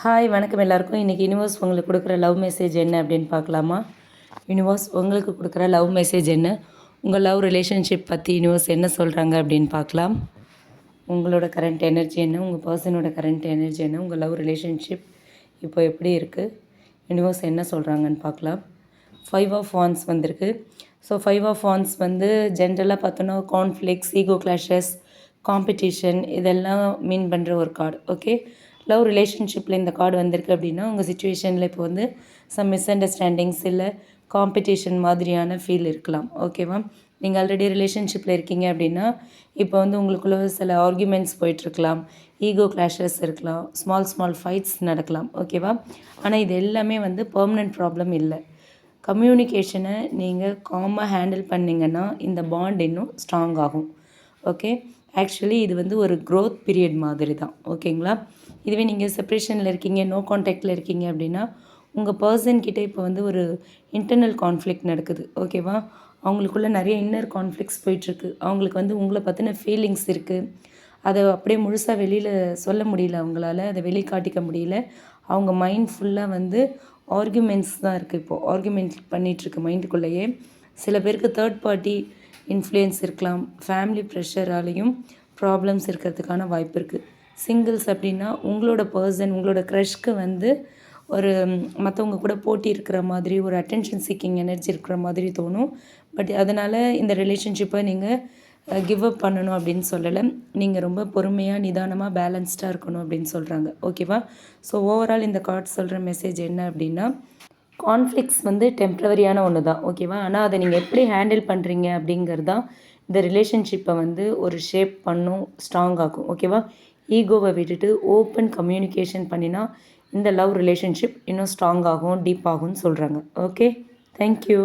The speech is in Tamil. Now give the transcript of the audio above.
ஹாய் வணக்கம் எல்லாருக்கும். இன்றைக்கி யூனிவர்ஸ் உங்களுக்கு கொடுக்குற லவ் மெசேஜ் என்ன அப்படின்னு பார்க்கலாமா? யூனிவர்ஸ் உங்களுக்கு கொடுக்குற லவ் மெசேஜ் என்ன? உங்கள் லவ் ரிலேஷன்ஷிப் பற்றி யூனிவர்ஸ் என்ன சொல்கிறாங்க அப்படின்னு பார்க்கலாம். உங்களோட கரண்ட் எனர்ஜி என்ன? உங்கள் பர்சனோட கரண்ட் எனர்ஜி என்ன? உங்கள் லவ் ரிலேஷன்ஷிப் இப்போ எப்படி இருக்குது யூனிவர்ஸ் என்ன சொல்கிறாங்கன்னு பார்க்கலாம். ஃபைவ் ஆஃப் ஃபான்ஸ் வந்திருக்கு. ஸோ ஃபைவ் ஆஃப் ஃபான்ஸ் வந்து ஜென்ரலாக பார்த்தோன்னா கான்ஃப்ளிக்ஸ் ஈகோ கிளாஷஸ் காம்படிஷன் இதெல்லாம் மீன் பண்ணுற ஒரு கார்டு ஓகே லவ் ரிலேஷன்ஷிப்பில் இந்த கார்டு வந்திருக்கு அப்படின்னா உங்கள் சுச்சுவேஷனில் இப்போ வந்து சம் மிஸ் அண்டர்ஸ்டாண்டிங்ஸ் இல்லை காம்படிஷன் மாதிரியான ஃபீல் இருக்கலாம். ஓகேவா நீங்கள் ஆல்ரெடி ரிலேஷன்ஷிப்பில் இருக்கீங்க அப்படின்னா இப்போ வந்து உங்களுக்குள்ள சில ஆர்குமெண்ட்ஸ் போயிட்டுருக்கலாம் ஈகோ கிளாஷஸ் இருக்கலாம். ஸ்மால் ஸ்மால் ஃபைட்ஸ் நடக்கலாம். ஓகேவா ஆனால் இது எல்லாமே வந்து பர்மனெண்ட் ப்ராப்ளம் இல்லை. கம்யூனிகேஷனை நீங்கள் காமாக ஹேண்டில் பண்ணிங்கன்னா இந்த பாண்ட் இன்னும் ஸ்ட்ராங் ஆகும். ஓகே ஆக்சுவலி இது வந்து ஒரு க்ரோத் பீரியட் மாதிரி தான் ஓகேங்களா இதுவே நீங்கள் செப்ரேஷனில் இருக்கீங்க நோ காண்டாக்டில் இருக்கீங்க அப்படின்னா உங்கள் பர்சன்கிட்ட இப்போ வந்து ஒரு இன்டர்னல் கான்ஃப்ளிக் நடக்குது. ஓகேவா அவங்களுக்குள்ள நிறைய இன்னர் கான்ஃப்ளிக்ஸ் போயிட்டுருக்கு. அவங்களுக்கு வந்து உங்களை பற்றின ஃபீலிங்ஸ் இருக்குது அதை அப்படியே முழுசாக வெளியில் சொல்ல முடியல அவங்களால. அதை வெளிக்காட்டிக்க முடியல. அவங்க மைண்ட் ஃபுல்லாக வந்து ஆர்குமெண்ட்ஸ் தான் இருக்குது இப்போது ஆர்குமெண்ட் பண்ணிகிட்ருக்கு மைண்டுக்குள்ளேயே சில பேருக்கு தேர்ட் பார்ட்டி இன்ஃப்ளூயன்ஸ் இருக்கலாம். ஃபேமிலி ப்ரெஷராலையும் ப்ராப்ளம்ஸ் இருக்கிறதுக்கான வாய்ப்பு இருக்குது சிங்கிள்ஸ் அப்படின்னா உங்களோட பர்சன் உங்களோட க்ரஷ்க்கு வந்து ஒரு மற்றவங்க கூட போட்டி இருக்கிற மாதிரி ஒரு அட்டென்ஷன் சீக்கிங் எனர்ஜி இருக்கிற மாதிரி தோணும். பட் அதனால் இந்த ரிலேஷன்ஷிப்பை நீங்கள் கிவ் அப் பண்ணணும் அப்படின்னு சொல்லலை. நீங்கள் ரொம்ப பொறுமையாக நிதானமாக பேலன்ஸ்டாக இருக்கணும் அப்படின்னு சொல்கிறாங்க ஓகேவா ஸோ ஓவரால் இந்த கார்ட் சொல்கிற மெசேஜ் என்ன அப்படின்னா கான்ஃப்ளிக்ஸ் வந்து டெம்ப்ரவரியான ஒன்று தான் ஓகேவா ஆனால் அதை நீங்கள் எப்படி ஹேண்டில் பண்ணுறீங்க அப்படிங்கிறது தான் இந்த ரிலேஷன்ஷிப்பை வந்து ஒரு ஷேப் பண்ணும் ஸ்ட்ராங் ஆகும் ஓகேவா ஈகோவை விட்டுட்டு ஓப்பன் கம்யூனிகேஷன் பண்ணினா இந்த லவ் ரிலேஷன்ஷிப் இன்னும் ஸ்ட்ராங் ஆகும் டீப் ஆகும்னு சொல்கிறாங்க ஓகே தேங்க்யூ